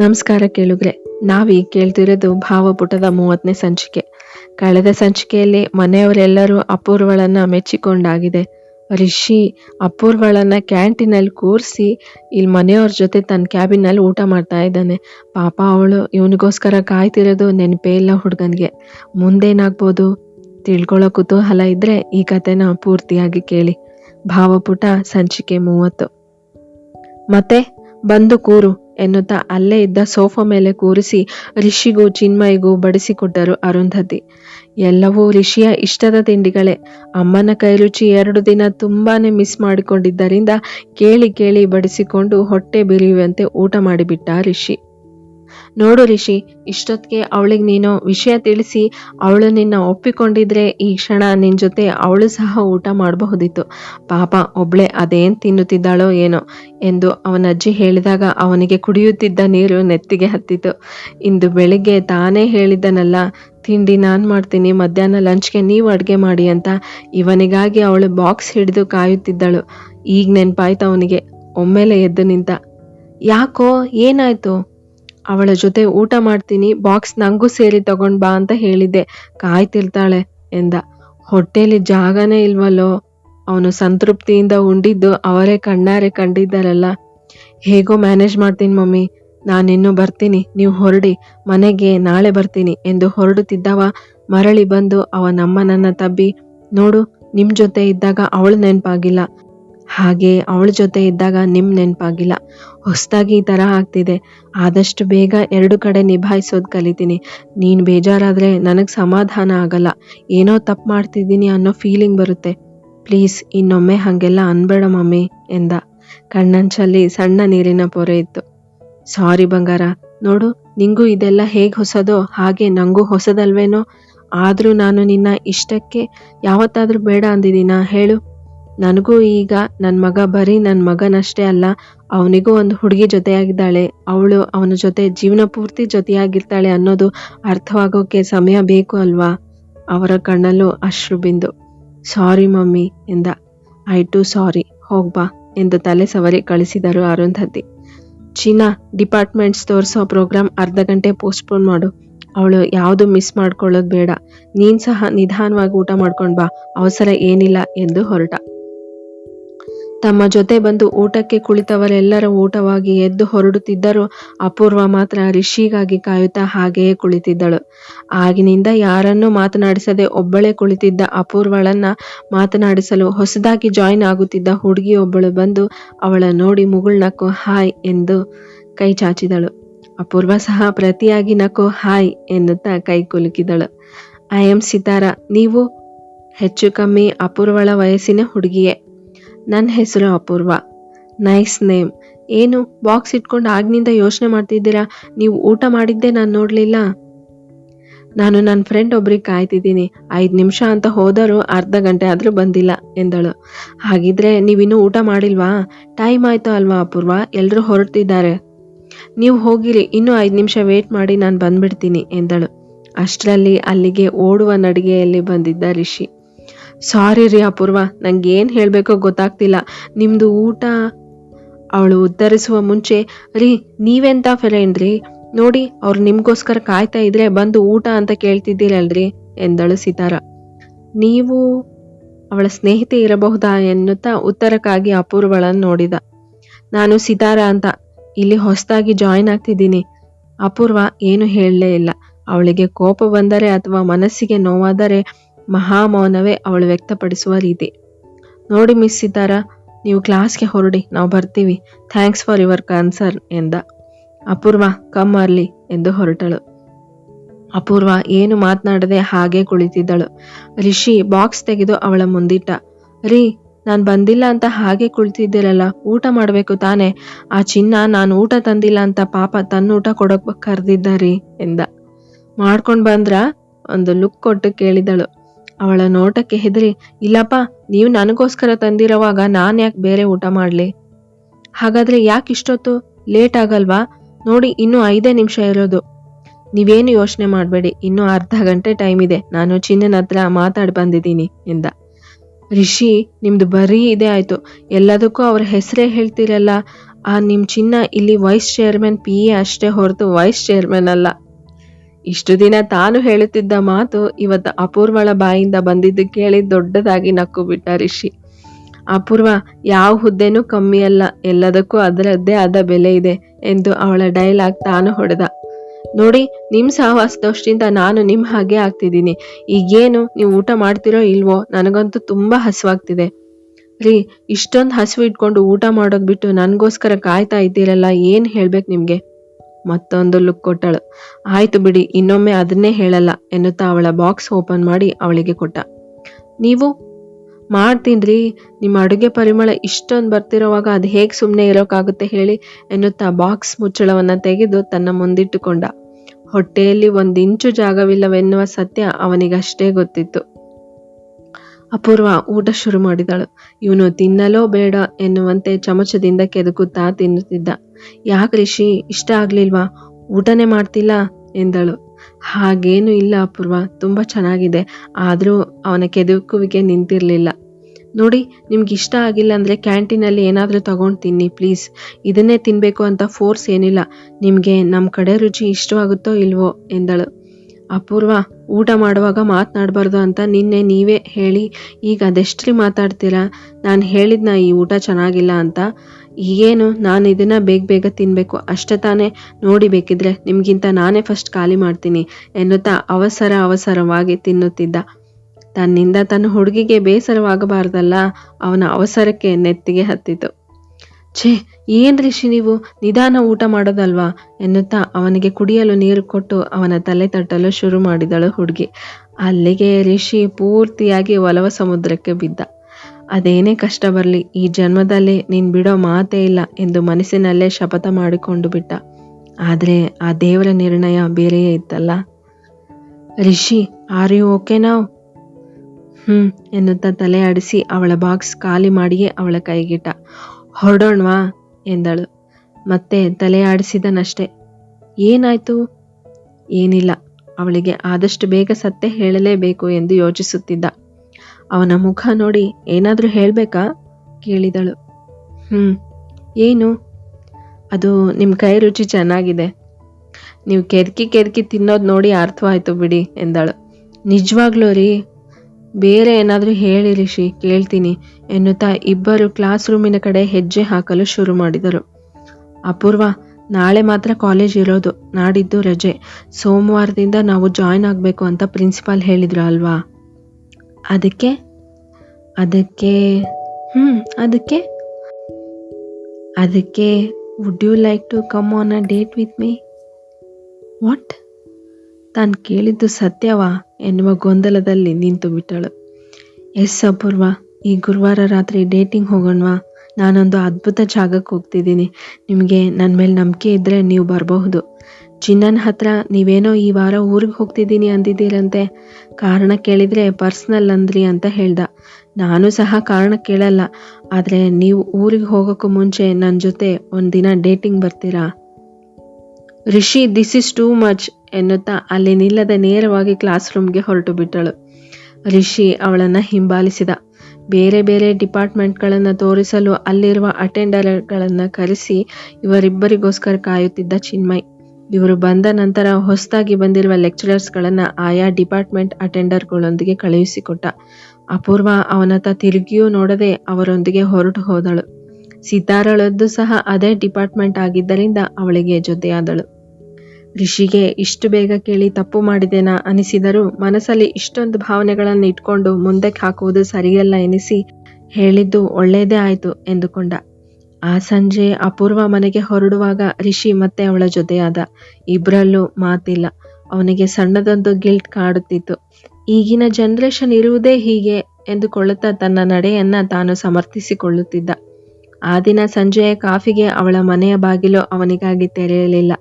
ನಮಸ್ಕಾರ ಕೇಳುಗ್ರೆ ನಾವೀಗ ಕೇಳ್ತಿರೋದು ಭಾವಪುಟದ ಮೂವತ್ತನೇ ಸಂಚಿಕೆ. ಕಳೆದ ಸಂಚಿಕೆಯಲ್ಲಿ ಮನೆಯವರೆಲ್ಲರೂ ಅಪೂರ್ವಳನ್ನ ಮೆಚ್ಚಿಕೊಂಡಾಗಿದೆ. ರಿಷಿ ಅಪೂರ್ವಳನ್ನ ಕ್ಯಾಂಟೀನಲ್ಲಿ ಕೂರಿಸಿ ಇಲ್ಲಿ ಮನೆಯವ್ರ ಜೊತೆ ತನ್ನ ಕ್ಯಾಬಿನಲ್ಲಿ ಊಟ ಮಾಡ್ತಾ ಇದ್ದಾನೆ. ಪಾಪ ಅವಳು ಇವನಿಗೋಸ್ಕರ ಕಾಯ್ತಿರೋದು ನೆನಪೇ ಇಲ್ಲ ಹುಡುಗನಿಗೆ. ಮುಂದೇನಾಗ್ಬೋದು? ತಿಳ್ಕೊಳ್ಳೋ ಕುತೂಹಲ ಇದ್ರೆ ಈ ಕಥೆನ ಪೂರ್ತಿಯಾಗಿ ಕೇಳಿ. ಭಾವಪುಟ ಸಂಚಿಕೆ ಮೂವತ್ತು. ಮತ್ತೆ ಬಂದು ಕೂರು. ಎನ್ನುತ್ತಾ ಅಲ್ಲೇ ಇದ್ದ ಸೋಫಾ ಮೇಲೆ ಕೂರಿಸಿ ರಿಷಿಗೂ ಚಿನ್ಮಯಿಗೂ ಬಡಿಸಿಕೊಟ್ಟರು ಅರುಂಧತಿ. ಎಲ್ಲವೂ ರಿಷಿಯ ಇಷ್ಟದ ತಿಂಡಿಗಳೇ. ಅಮ್ಮನ ಕೈರುಚಿ ಎರಡು ದಿನ ತುಂಬಾನೇ ಮಿಸ್ ಮಾಡಿಕೊಂಡಿದ್ದರಿಂದ ಕೇಳಿ ಕೇಳಿ ಬಡಿಸಿಕೊಂಡು ಹೊಟ್ಟೆ ಬಿರಿಯುವಂತೆ ಊಟ ಮಾಡಿಬಿಟ್ಟ ರಿಷಿ. ನೋಡು ರಿಷಿ, ಇಷ್ಟೊತ್ತಿಗೆ ಅವಳಿಗೆ ನೀನು ವಿಷಯ ತಿಳಿಸಿ ಅವಳು ನಿನ್ನ ಒಪ್ಪಿಕೊಂಡಿದ್ರೆ ಈ ಕ್ಷಣ ನಿನ್ನ ಜೊತೆ ಅವಳು ಸಹ ಊಟ ಮಾಡಬಹುದಿತ್ತು. ಪಾಪ, ಒಬ್ಳೆ ಅದೇನ್ ತಿನ್ನುತ್ತಿದ್ದಾಳೋ ಏನೋ ಎಂದು ಅವನ ಅಜ್ಜಿ ಹೇಳಿದಾಗ ಅವನಿಗೆ ಕುಡಿಯುತ್ತಿದ್ದ ನೀರು ನೆತ್ತಿಗೆ ಹತ್ತಿತು. ಇಂದು ಬೆಳಿಗ್ಗೆ ತಾನೇ ಹೇಳಿದ್ದನಲ್ಲ, ತಿಂಡಿ ನಾನು ಮಾಡ್ತೀನಿ, ಮಧ್ಯಾಹ್ನ ಲಂಚ್ಗೆ ನೀವು ಅಡುಗೆ ಮಾಡಿ ಅಂತ ಇವನಿಗಾಗಿ ಅವಳು ಬಾಕ್ಸ್ ಹಿಡಿದು ಕಾಯುತ್ತಿದ್ದಳು. ಈಗ ನೆನ್ಪಾಯ್ತು ಅವನಿಗೆ, ಒಮ್ಮೆಲೆ ಎದ್ದು ನಿಂತ. ಯಾಕೋ, ಏನಾಯ್ತು? ಅವಳ ಜೊತೆ ಊಟ ಮಾಡ್ತೀನಿ ಬಾಕ್ಸ್ ನಂಗೂ ಸೇರಿ ತಗೊಂಡ್ ಬಾ ಅಂತ ಹೇಳಿದ್ದೆ. ಕಾಯ್ತಿರ್ತಾಳೆ ಎಂದ. ಹೊಟ್ಟೆಲಿ ಜಾಗನೇ ಇಲ್ವಲ್ಲೋ? ಅವನು ಸಂತೃಪ್ತಿಯಿಂದ ಉಂಡಿದ್ದು ಅವರೇ ಕಣ್ಣಾರೆ ಕಂಡಿದ್ದಾರಲ್ಲ. ಹೇಗೋ ಮ್ಯಾನೇಜ್ ಮಾಡ್ತೀನಿ ಮಮ್ಮಿ. ನಾನಿನ್ನೂ ಬರ್ತೀನಿ, ನೀವು ಹೊರಡಿ, ಮನೆಗೆ ನಾಳೆ ಬರ್ತೀನಿ ಎಂದು ಹೊರಡುತ್ತಿದ್ದವ, ಮರಳಿ ಬಂದು ಅವನಮ್ಮನನ್ನ ತಬ್ಬಿ, ನೋಡು, ನಿಮ್ ಜೊತೆ ಇದ್ದಾಗ ಅವಳು ನೆನಪಾಗಿಲ್ಲ. ಹಾಗೆ ಅವಳ ಜೊತೆ ಇದ್ದಾಗ ನಿಮ್ ನೆನಪಾಗಿಲ್ಲ. ಹೊಸದಾಗಿ ಈ ಥರ ಆಗ್ತಿದೆ. ಆದಷ್ಟು ಬೇಗ ಎರಡು ಕಡೆ ನಿಭಾಯಿಸೋದು ಕಲಿತೀನಿ. ನೀನು ಬೇಜಾರಾದರೆ ನನಗೆ ಸಮಾಧಾನ ಆಗಲ್ಲ. ಏನೋ ತಪ್ಪು ಮಾಡ್ತಿದ್ದೀನಿ ಅನ್ನೋ ಫೀಲಿಂಗ್ ಬರುತ್ತೆ. ಪ್ಲೀಸ್, ಇನ್ನೊಮ್ಮೆ ಹಾಗೆಲ್ಲ ಅನ್ಬೇಡ ಮಮ್ಮಿ ಎಂದ. ಕಣ್ಣಂಚಲ್ಲಿ ಸಣ್ಣ ನೀರಿನ ಪೊರೆ ಇತ್ತು. ಸಾರಿ ಬಂಗಾರ. ನೋಡು, ನಿಂಗೂ ಇದೆಲ್ಲ ಹೇಗೆ ಹೊಸದೋ ಹಾಗೆ ನಂಗೂ ಹೊಸದಲ್ವೇನೋ. ಆದರೂ ನಾನು ನಿನ್ನ ಇಷ್ಟಕ್ಕೆ ಯಾವತ್ತಾದರೂ ಬೇಡ ಅಂದಿದ್ದೀನಾ? ಹೇಳು. ನನಗೂ ಈಗ ನನ್ನ ಮಗ ಬರೀ ನನ್ನ ಮಗನಷ್ಟೇ ಅಲ್ಲ, ಅವನಿಗೂ ಒಂದು ಹುಡುಗಿ ಜೊತೆಯಾಗಿದ್ದಾಳೆ. ಅವಳು ಅವನ ಜೊತೆ ಜೀವನ ಪೂರ್ತಿ ಜೊತೆಯಾಗಿರ್ತಾಳೆ ಅನ್ನೋದು ಅರ್ಥವಾಗೋಕೆ ಸಮಯ ಬೇಕು ಅಲ್ವಾ? ಅವರ ಕಣ್ಣಲ್ಲೂ ಅಶ್ರು ಬಿಂದು. ಸಾರಿ ಮಮ್ಮಿ, ಎಂದ. ಐ ಟು ಸಾರಿ ಹೋಗ್ಬಾ ಎಂದು ತಲೆ ಸವರಿ ಕಳಿಸಿದರು ಅರುಂಧತಿ. ಚೀನಾ ಡಿಪಾರ್ಟ್ಮೆಂಟ್ಸ್ ತೋರಿಸೋ ಪ್ರೋಗ್ರಾಮ್ ಅರ್ಧ ಗಂಟೆ ಪೋಸ್ಟ್ಪೋನ್ ಮಾಡು. ಅವಳು ಯಾವುದು ಮಿಸ್ ಮಾಡ್ಕೊಳ್ಳೋದು ಬೇಡ. ನೀನ್ ಸಹ ನಿಧಾನವಾಗಿ ಊಟ ಮಾಡ್ಕೊಂಡು ಬಾ. ಅವಸರ ಏನಿಲ್ಲ, ಎಂದು ಹೊರಟ. ತಮ್ಮ ಜೊತೆ ಬಂದು ಊಟಕ್ಕೆ ಕುಳಿತವರೆಲ್ಲರ ಊಟವಾಗಿ ಎದ್ದು ಹೊರಡುತ್ತಿದ್ದರೂ ಅಪೂರ್ವ ಮಾತ್ರ ರಿಷಿಗಾಗಿ ಕಾಯುತ್ತಾ ಹಾಗೆಯೇ ಕುಳಿತಿದ್ದಳು. ಆಗಿನಿಂದ ಯಾರನ್ನೂ ಮಾತನಾಡಿಸದೆ ಒಬ್ಬಳೇ ಕುಳಿತಿದ್ದ ಅಪೂರ್ವಳನ್ನ ಮಾತನಾಡಿಸಲು ಹೊಸದಾಗಿ ಜಾಯಿನ್ ಆಗುತ್ತಿದ್ದ ಹುಡುಗಿಯೊಬ್ಬಳು ಬಂದು ಅವಳ ನೋಡಿ ಮುಗುಳ್ನಕ್ಕು ಹಾಯ್ ಎಂದು ಕೈ ಚಾಚಿದಳು. ಅಪೂರ್ವ ಸಹ ಪ್ರತಿಯಾಗಿ ನಕ್ಕು, ಹಾಯ್ ಎನ್ನುತ್ತಾ ಕೈ ಕುಲುಕಿದಳು. I M Sithara. ನೀವು ಹೆಚ್ಚು ಕಮ್ಮಿ ಅಪೂರ್ವಳ ವಯಸ್ಸಿನ ಹುಡುಗಿಯೇ. ನನ್ನ ಹೆಸರು ಅಪೂರ್ವ. Nice name. ಏನು, ಬಾಕ್ಸ್ ಇಟ್ಕೊಂಡು ಆಗ್ನಿಂದ ಯೋಚನೆ ಮಾಡ್ತಿದ್ದೀರಾ? ನೀವು ಊಟ ಮಾಡಿದ್ದೆ ನಾನು ನೋಡಲಿಲ್ಲ. ನಾನು ನನ್ನ ಫ್ರೆಂಡ್ ಒಬ್ರಿಗೆ ಕಾಯ್ತಿದ್ದೀನಿ. ಐದು ನಿಮಿಷ ಅಂತ ಹೋದರೂ ಅರ್ಧ ಗಂಟೆ ಆದರೂ ಬಂದಿಲ್ಲ, ಎಂದಳು. ಹಾಗಿದ್ರೆ ನೀವಿನ್ನೂ ಊಟ ಮಾಡಿಲ್ವಾ? ಟೈಮ್ ಆಯ್ತು ಅಲ್ವಾ ಅಪೂರ್ವ? ಎಲ್ಲರೂ ಹೊರಡ್ತಿದ್ದಾರೆ. ನೀವು ಹೋಗಿರಿ, ಇನ್ನೂ ಐದು ನಿಮಿಷ ವೇಟ್ ಮಾಡಿ ನಾನು ಬಂದ್ಬಿಡ್ತೀನಿ, ಎಂದಳು. ಅಷ್ಟರಲ್ಲಿ ಅಲ್ಲಿಗೆ ಓಡುವ ನಡಿಗೆಯಲ್ಲಿ ಬಂದಿದ್ದ ರಿಷಿ. ಸಾರಿ ರೀ ಅಪೂರ್ವ ನಂಗೆ ಏನು ಹೇಳಬೇಕೋ ಗೊತ್ತಾಗ್ತಿಲ್ಲ. ನಿಮ್ಮದು ಊಟ, ಅವಳು ಉತ್ತರಿಸುವ ಮುಂಚೆ, ರೀ, ನೀವೆಂತ ಫ್ರೆಂಡ್ರಿ ನೋಡಿ, ಅವ್ರು ನಿಮಗೋಸ್ಕರ ಕಾಯ್ತಾ ಇದ್ರೆ ಬಂದು ಊಟ ಅಂತ ಕೇಳ್ತಿದ್ದೀರಲ್ರಿ, ಎಂದಳು ಸಿತಾರ. ನೀವು ಅವಳ ಸ್ನೇಹಿತೆ ಇರಬಹುದಾ ಎನ್ನುತ್ತಾ ಉತ್ತರಕ್ಕಾಗಿ ಅಪೂರ್ವಳನ್ನು ನೋಡಿದ. ನಾನು ಸಿತಾರ ಅಂತ, ಇಲ್ಲಿ ಹೊಸದಾಗಿ ಜಾಯಿನ್ ಆಗ್ತಿದ್ದೀನಿ. ಅಪೂರ್ವ ಏನು ಹೇಳಲೇ ಇಲ್ಲ. ಅವಳಿಗೆ ಕೋಪ ಬಂದರೆ ಅಥವಾ ಮನಸ್ಸಿಗೆ ನೋವಾದರೆ ಮಹಾಮೌನವೇ ಅವಳು ವ್ಯಕ್ತಪಡಿಸುವ ರೀತಿ. ನೋಡಿ ಮಿಸ್ ಸಿತಾರ ನೀವು ಕ್ಲಾಸ್ಗೆ ಹೊರಡಿ, ನಾವು ಬರ್ತೀವಿ. ಥ್ಯಾಂಕ್ಸ್ ಫಾರ್ ಯುವರ್ ಕನ್ಸರ್ನ್ ಎಂದ. ಅಪೂರ್ವ ಕಮ್ ಅರ್ಲಿ ಎಂದು ಹೊರಟಳು. ಅಪೂರ್ವ ಏನು ಮಾತನಾಡದೆ ಹಾಗೆ ಕುಳಿತಿದ್ದಳು. ರಿಷಿ ಬಾಕ್ಸ್ ತೆಗೆದು ಅವಳ ಮುಂದಿಟ್ಟ. ರೀ, ನಾನು ಬಂದಿಲ್ಲ ಅಂತ ಹಾಗೆ ಕುಳಿತಿದ್ದೀರಲ್ಲ, ಊಟ ಮಾಡಬೇಕು ತಾನೆ? ಆ ಚಿನ್ನ ನಾನು ಊಟ ತಂದಿಲ್ಲ ಅಂತ ಪಾಪ ತನ್ನ ಊಟ ಕೊಡೋಕ್ ಕರೆದಿದ್ದ ರೀ ಎಂದ. ಮಾಡ್ಕೊಂಡು ಬಂದ್ರ? ಒಂದು ಲುಕ್ ಕೊಟ್ಟು ಕೇಳಿದಳು. ಅವಳ ನೋಟಕ್ಕೆ ಹೆದರಿ, ಇಲ್ಲಪ್ಪ, ನೀವು ನನಗೋಸ್ಕರ ತಂದಿರೋವಾಗ ನಾನು ಯಾಕೆ ಬೇರೆ ಊಟ ಮಾಡಲಿ? ಹಾಗಾದ್ರೆ ಯಾಕೆ ಇಷ್ಟೊತ್ತು? ಲೇಟ್ ಆಗಲ್ವಾ? ನೋಡಿ, ಇನ್ನೂ ಐದೇ ನಿಮಿಷ ಇರೋದು. ನೀವೇನು ಯೋಚನೆ ಮಾಡಬೇಡಿ, ಇನ್ನೂ ಅರ್ಧ ಗಂಟೆ ಟೈಮ್ ಇದೆ. ನಾನು ಚಿನ್ನನ ಹತ್ರ ಮಾತಾಡಿ ಬಂದಿದ್ದೀನಿ, ಎಂದ. ರಿಷಿ, ನಿಮ್ದು ಬರೀ ಇದೆ ಆಯಿತು. ಎಲ್ಲದಕ್ಕೂ ಅವ್ರ ಹೆಸರೇ ಹೇಳ್ತಿರಲ್ಲ. ಆ ನಿಮ್ಮ ಚಿನ್ನ ಇಲ್ಲಿ ವೈಸ್ ಚೇರ್ಮನ್ ಪಿ ಎ ಅಷ್ಟೇ ಹೊರತು ವೈಸ್ ಚೇರ್ಮನ್ ಅಲ್ಲ. ಇಷ್ಟು ದಿನ ತಾನು ಹೇಳುತ್ತಿದ್ದ ಮಾತು ಇವತ್ತು ಅಪೂರ್ವಳ ಬಾಯಿಂದ ಬಂದಿದ್ದು ಕೇಳಿ ದೊಡ್ಡದಾಗಿ ನಕ್ಕು ಬಿಟ್ಟ ರಿಷಿ. ಅಪೂರ್ವ, ಯಾವ ಹುದ್ದೆನೂ ಕಮ್ಮಿ ಅಲ್ಲ, ಎಲ್ಲದಕ್ಕೂ ಅದರದ್ದೇ ಆದ ಬೆಲೆ ಇದೆ ಎಂದು ಅವಳ ಡೈಲಾಗ್ ತಾನು ಹೊಡೆದ. ನೋಡಿ ನಿಮ್ಮ ಸಹವಾಸದಷ್ಟಿಂದ ನಾನು ನಿಮ್ಮ ಹಾಗೆ ಆಗ್ತಿದ್ದೀನಿ. ಈಗೇನು ನೀವು ಊಟ ಮಾಡ್ತಿರೋ ಇಲ್ವೋ? ನನಗಂತೂ ತುಂಬ ಹಸುವಾಗ್ತಿದೆ. ರೀ, ಇಷ್ಟೊಂದು ಹಸಿವು ಇಟ್ಕೊಂಡು ಊಟ ಮಾಡೋದು ಬಿಟ್ಟು ನನಗೋಸ್ಕರ ಕಾಯ್ತಾ ಇದ್ದೀರಲ್ಲ, ಏನು ಹೇಳ್ಬೇಕು ನಿಮಗೆ? ಮತ್ತೊಂದು ಲುಕ್ ಕೊಟ್ಟಳು. ಆಯ್ತು ಬಿಡಿ, ಇನ್ನೊಮ್ಮೆ ಅದನ್ನೇ ಹೇಳಲ್ಲ, ಎನ್ನುತ್ತಾ ಅವಳ ಬಾಕ್ಸ್ ಓಪನ್ ಮಾಡಿ ಅವಳಿಗೆ ಕೊಟ್ಟ. ನೀವು? ಮಾಡ್ತೀನ್ರಿ, ನಿಮ್ಮ ಅಡುಗೆ ಪರಿಮಳ ಇಷ್ಟೊಂದು ಬರ್ತಿರೋವಾಗ ಅದು ಹೇಗೆ ಸುಮ್ಮನೆ ಇರೋಕ್ಕಾಗುತ್ತೆ ಹೇಳಿ, ಎನ್ನುತ್ತಾ ಬಾಕ್ಸ್ ಮುಚ್ಚಳವನ್ನು ತೆಗೆದು ತನ್ನ ಮುಂದಿಟ್ಟುಕೊಂಡ. ಹೊಟ್ಟೆಯಲ್ಲಿ ಒಂದಿಂಚು ಜಾಗವಿಲ್ಲವೆನ್ನುವ ಸತ್ಯ ಅವನಿಗಷ್ಟೇ ಗೊತ್ತಿತ್ತು. ಅಪೂರ್ವ ಊಟ ಶುರು ಮಾಡಿದಳು. ಇವನು ತಿನ್ನಲೋ ಬೇಡ, ಎನ್ನುವಂತೆ ಚಮಚದಿಂದ ಕೆದಕುತ್ತಾ ತಿನ್ನುತ್ತಿದ್ದ. ಯಾಕೆ ರಿಷಿ, ಇಷ್ಟ ಆಗ್ಲಿಲ್ವಾ? ಊಟನೇ ಮಾಡ್ತಿಲ್ಲ ಎಂದಳು. ಹಾಗೇನು ಇಲ್ಲ ಅಪೂರ್ವ, ತುಂಬ ಚೆನ್ನಾಗಿದೆ. ಆದರೂ ಅವನ ಕೆದುಕುವಿಗೆ ನಿಂತಿರಲಿಲ್ಲ. ನೋಡಿ, ನಿಮ್ಗೆ ಇಷ್ಟ ಆಗಿಲ್ಲ ಅಂದರೆ ಕ್ಯಾಂಟೀನಲ್ಲಿ ಏನಾದರೂ ತಗೊಂಡು ತಿನ್ನಿ ಪ್ಲೀಸ್. ಇದನ್ನೇ ತಿನ್ನಬೇಕು ಅಂತ ಫೋರ್ಸ್ ಏನಿಲ್ಲ. ನಿಮಗೆ ನಮ್ಮ ಕಡೆ ರುಚಿ ಇಷ್ಟವಾಗುತ್ತೋ ಇಲ್ವೋ ಎಂದಳು. ಅಪೂರ್ವ ಊಟ ಮಾಡುವಾಗ ಮಾತನಾಡಬಾರ್ದು ಅಂತ ನಿನ್ನೆ ನೀವೇ ಹೇಳಿ, ಈಗ ಅದೆಷ್ಟ್ರಿ ಮಾತಾಡ್ತೀರಾ? ನಾನು ಹೇಳಿದ್ನ ಈ ಊಟ ಚೆನ್ನಾಗಿಲ್ಲ ಅಂತ. ಏನು ನಾನು ಇದನ್ನು ಬೇಗ ಬೇಗ ತಿನ್ನಬೇಕು ಅಷ್ಟೇ ತಾನೇ ನೋಡಿ ಬೇಕಿದ್ರೆ. ನಿಮಗಿಂತ ನಾನೇ ಫಸ್ಟ್ ಖಾಲಿ ಮಾಡ್ತೀನಿ ಎನ್ನುತ್ತಾ ಅವಸರ ಅವಸರವಾಗಿ ತಿನ್ನುತ್ತಿದ್ದ. ತನ್ನಿಂದ ತನ್ನ ಹುಡುಗಿಗೆ ಬೇಸರವಾಗಬಾರ್ದಲ್ಲ, ಅವನ ಅವಸರಕ್ಕೆ ನೆತ್ತಿಗೆ ಹತ್ತಿತು. ಛೇ, ಏನ್ ರಿಷಿ ನೀವು? ನಿಧಾನ ಊಟ ಮಾಡೋದಲ್ವಾ? ಎನ್ನುತ್ತಾ ಅವನಿಗೆ ಕುಡಿಯಲು ನೀರು ಕೊಟ್ಟು ಅವನ ತಲೆ ತಟ್ಟಲು ಶುರು ಮಾಡಿದಳು ಹುಡುಗಿ. ಅಲ್ಲಿಗೆ ರಿಷಿ ಪೂರ್ತಿಯಾಗಿ ಒಲವ ಸಮುದ್ರಕ್ಕೆ ಬಿದ್ದ. ಅದೇನೇ ಕಷ್ಟ ಬರಲಿ, ಈ ಜನ್ಮದಲ್ಲಿ ನೀನ್ ಬಿಡೋ ಮಾತೇ ಇಲ್ಲ ಎಂದು ಮನಸ್ಸಿನಲ್ಲೇ ಶಪಥ ಮಾಡಿಕೊಂಡು ಬಿಟ್ಟ. ಆದರೆ ಆ ದೇವರ ನಿರ್ಣಯ ಬೇರೆಯೇ ಇತ್ತಲ್ಲ? ರಿಷಿ ಆರ್ ಯು ಓಕೆ ನಾವು? ಹ್ಞೂ ಎನ್ನುತ್ತಾ ತಲೆ ಆಡಿಸಿ ಅವಳ ಬಾಕ್ಸ್ ಖಾಲಿ ಮಾಡಿಯೇ ಅವಳ ಕೈಗಿಟ್ಟ. ಹೊರಡೋಣವಾ ಎಂದಳು. ಮತ್ತೆ ತಲೆ ಆಡಿಸಿದನಷ್ಟೆ. ಏನಾಯ್ತು? ಏನಿಲ್ಲ. ಅವಳಿಗೆ ಆದಷ್ಟು ಬೇಗ ಸತ್ಯ ಹೇಳಲೇಬೇಕು ಎಂದು ಯೋಚಿಸುತ್ತಿದ್ದ. ಅವನ ಮುಖ ನೋಡಿ ಏನಾದರೂ ಹೇಳಬೇಕಾ? ಕೇಳಿದಳು. ಹ್ಞೂ ಏನು? ಅದು ನಿಮ್ಮ ಕೈ ರುಚಿ ಚೆನ್ನಾಗಿದೆ. ನೀವು ಕೆದಕಿ ಕೆದಕಿ ತಿನ್ನೋದು ನೋಡಿ ಅರ್ಥವಾಯ್ತು ಬಿಡಿ ಎಂದಳು. ನಿಜವಾಗ್ಲೂ ರೀ. ಬೇರೆ ಏನಾದರೂ ಹೇಳಿ ರಿಷಿ, ಕೇಳ್ತೀನಿ ಎನ್ನುತ್ತಾ ಇಬ್ಬರು ಕ್ಲಾಸ್ ರೂಮಿನ ಕಡೆ ಹೆಜ್ಜೆ ಹಾಕಲು ಶುರು ಮಾಡಿದರು. ಅಪೂರ್ವ, ನಾಳೆ ಮಾತ್ರ ಕಾಲೇಜ್ ಇರೋದು, ನಾಡಿದ್ದು ರಜೆ. ಸೋಮವಾರದಿಂದ ನಾವು ಜಾಯ್ನ್ ಆಗಬೇಕು ಅಂತ ಪ್ರಿನ್ಸಿಪಾಲ್ ಹೇಳಿದ್ರು ಅಲ್ವಾ? ಅದಕ್ಕೆ? ಅದಕ್ಕೆ ಹ್ಞೂ ಅದಕ್ಕೆ? ಅದಕ್ಕೆ would you like to come on a date with me what ತಾನು ಕೇಳಿದ್ದು ಸತ್ಯವಾ ಎನ್ನುವ ಗೊಂದಲದಲ್ಲಿ ನಿಂತು ಬಿಟ್ಟಳು. ಎಸ್ ಅಪೂರ್ವ, ಈ ಗುರುವಾರ ರಾತ್ರಿ ಡೇಟಿಂಗ್ ಹೋಗೋಣವಾ? ನಾನೊಂದು ಅದ್ಭುತ ಜಾಗಕ್ಕೆ ಹೋಗ್ತಿದ್ದೀನಿ. ನಿಮಗೆ ನನ್ನ ಮೇಲೆ ನಂಬಿಕೆ ಇದ್ದರೆ ನೀವು ಬರಬಹುದು. ಚಿನ್ನನ ಹತ್ರ ನೀವೇನೋ ಈ ವಾರ ಊರಿಗೆ ಹೋಗ್ತಿದ್ದೀನಿ ಅಂದಿದ್ದೀರಂತೆ. ಕಾರಣ ಕೇಳಿದರೆ ಪರ್ಸ್ನಲ್ ಅಂದ್ರಿ ಅಂತ ಹೇಳ್ದ. ನಾನು ಸಹ ಕಾರಣ ಕೇಳಲ್ಲ. ಆದರೆ ನೀವು ಊರಿಗೆ ಹೋಗೋಕ್ಕೂ ಮುಂಚೆ ನನ್ನ ಜೊತೆ ಒಂದು ದಿನ ಡೇಟಿಂಗ್ ಬರ್ತೀರಾ? Rishi this is too much ಎನ್ನುತ್ತಾ ಅಲ್ಲಿ ನಿಲ್ಲದೆ ನೇರವಾಗಿ ಕ್ಲಾಸ್ ರೂಮ್ಗೆ ಹೊರಟು ಬಿಟ್ಟಳು. ರಿಷಿ ಅವಳನ್ನು ಹಿಂಬಾಲಿಸಿದ. ಬೇರೆ ಬೇರೆ ಡಿಪಾರ್ಟ್ಮೆಂಟ್ಗಳನ್ನು ತೋರಿಸಲು ಅಲ್ಲಿರುವ ಅಟೆಂಡರ್ಗಳನ್ನು ಕರೆಸಿ ಇವರಿಬ್ಬರಿಗೋಸ್ಕರ ಕಾಯುತ್ತಿದ್ದ ಚಿನ್ಮಯ್. ಇವರು ಬಂದ ನಂತರ ಹೊಸದಾಗಿ ಬಂದಿರುವ ಲೆಕ್ಚರರ್ಸ್ಗಳನ್ನು ಆಯಾ ಡಿಪಾರ್ಟ್ಮೆಂಟ್ ಅಟೆಂಡರ್ಗಳೊಂದಿಗೆ ಕಳುಹಿಸಿಕೊಟ್ಟ. ಅಪೂರ್ವ ಅವನತ್ತ ತಿರುಗಿಯೂ ನೋಡದೆ ಅವರೊಂದಿಗೆ ಹೊರಟು ಹೋದಳು. ಸಿತಾರಳದ್ದು ಸಹ ಅದೇ ಡಿಪಾರ್ಟ್ಮೆಂಟ್ ಆಗಿದ್ದರಿಂದ ಅವಳಿಗೆ ಜೊತೆಯಾದಳು. ಋಷಿಗೆ, ಇಷ್ಟು ಬೇಗ ಕೇಳಿ ತಪ್ಪು ಮಾಡಿದೆನಾ? ಅನಿಸಿದರೂ ಮನಸ್ಸಲ್ಲಿ ಇಷ್ಟೊಂದು ಭಾವನೆಗಳನ್ನು ಇಟ್ಕೊಂಡು ಮುಂದಕ್ಕೆ ಹಾಕುವುದು ಸರಿಯಲ್ಲ ಎನಿಸಿ ಹೇಳಿದ್ದು ಒಳ್ಳೆಯದೇ ಆಯಿತು ಎಂದುಕೊಂಡ. ಆ ಸಂಜೆ ಅಪೂರ್ವ ಮನೆಗೆ ಹೊರಡುವಾಗ ರಿಷಿ ಮತ್ತೆ ಅವಳ ಜೊತೆಯಾದ. ಇಬ್ಬರಲ್ಲೂ ಮಾತಿಲ್ಲ. ಅವನಿಗೆ ಸಣ್ಣದೊಂದು ಗಿಲ್ಟ್ ಕಾಡುತ್ತಿತ್ತು. ಈಗಿನ ಜನರೇಷನ್ ಇರುವುದೇ ಹೀಗೆ ಎಂದುಕೊಳ್ಳುತ್ತಾ ತನ್ನ ನಡೆಯನ್ನ ತಾನು ಸಮರ್ಥಿಸಿಕೊಳ್ಳುತ್ತಿದ್ದ. ಆ ದಿನ ಸಂಜೆಯ ಕಾಫಿಗೆ ಅವಳ ಮನೆಯ ಬಾಗಿಲು ಅವನಿಗಾಗಿ ತೆರೆಯಲಿಲ್ಲ.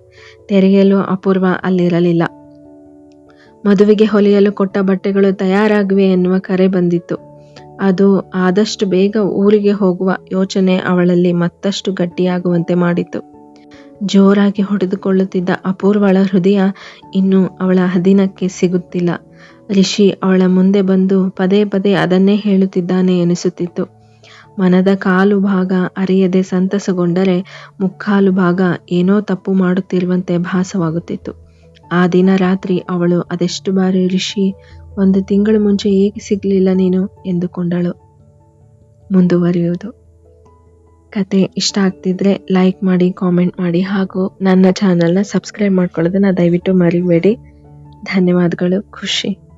ತೆರೆಯಲು ಅಪೂರ್ವ ಅಲ್ಲಿರಲಿಲ್ಲ. ಮದುವೆಗೆ ಹೊಲಿಯಲು ಕೊಟ್ಟ ಬಟ್ಟೆಗಳು ತಯಾರಾಗಿವೆ ಎನ್ನುವ ಕರೆ ಬಂದಿತ್ತು. ಅದು ಆದಷ್ಟು ಬೇಗ ಊರಿಗೆ ಹೋಗುವ ಯೋಚನೆ ಅವಳಲ್ಲಿ ಮತ್ತಷ್ಟು ಗಟ್ಟಿಯಾಗುವಂತೆ ಮಾಡಿತು. ಜೋರಾಗಿ ಹೊಡೆದುಕೊಳ್ಳುತ್ತಿದ್ದ ಅಪೂರ್ವಳ ಹೃದಯ ಇನ್ನು ಅವಳ ಹದಿನಕ್ಕೆ ಸಿಗುತ್ತಿಲ್ಲ. ರಿಷಿ ಅವಳ ಮುಂದೆ ಬಂದು ಪದೇ ಪದೇ ಅದನ್ನೇ ಹೇಳುತ್ತಿದ್ದಾನೆ ಎನಿಸುತ್ತಿತ್ತು. ಮನದ ಕಾಲು ಭಾಗ ಅರಿಯದೆ ಸಂತಸಗೊಂಡರೆ ಮುಕ್ಕಾಲು ಭಾಗ ಏನೋ ತಪ್ಪು ಮಾಡುತ್ತಿರುವಂತೆ ಭಾಸವಾಗುತ್ತಿತ್ತು. ಆ ದಿನ ರಾತ್ರಿ ಅವಳು, ಅದೆಷ್ಟು ಬಾರಿ ಋಷಿ ಒಂದು ತಿಂಗಳು ಮುಂಚೆ ಏಕೆ ಸಿಗಲಿಲ್ಲ ನೀನು? ಎಂದುಕೊಂಡಳು. ಮುಂದುವರಿಯುವುದು. ಕತೆ ಇಷ್ಟ ಆಗ್ತಿದ್ರೆ ಲೈಕ್ ಮಾಡಿ, ಕಾಮೆಂಟ್ ಮಾಡಿ, ಹಾಗೂ ನನ್ನ ಚಾನಲ್ನ ಸಬ್ಸ್ಕ್ರೈಬ್ ಮಾಡ್ಕೊಳ್ಳೋದನ್ನ ದಯವಿಟ್ಟು ಮರಿಬೇಡಿ. ಧನ್ಯವಾದಗಳು. ಖುಷಿ.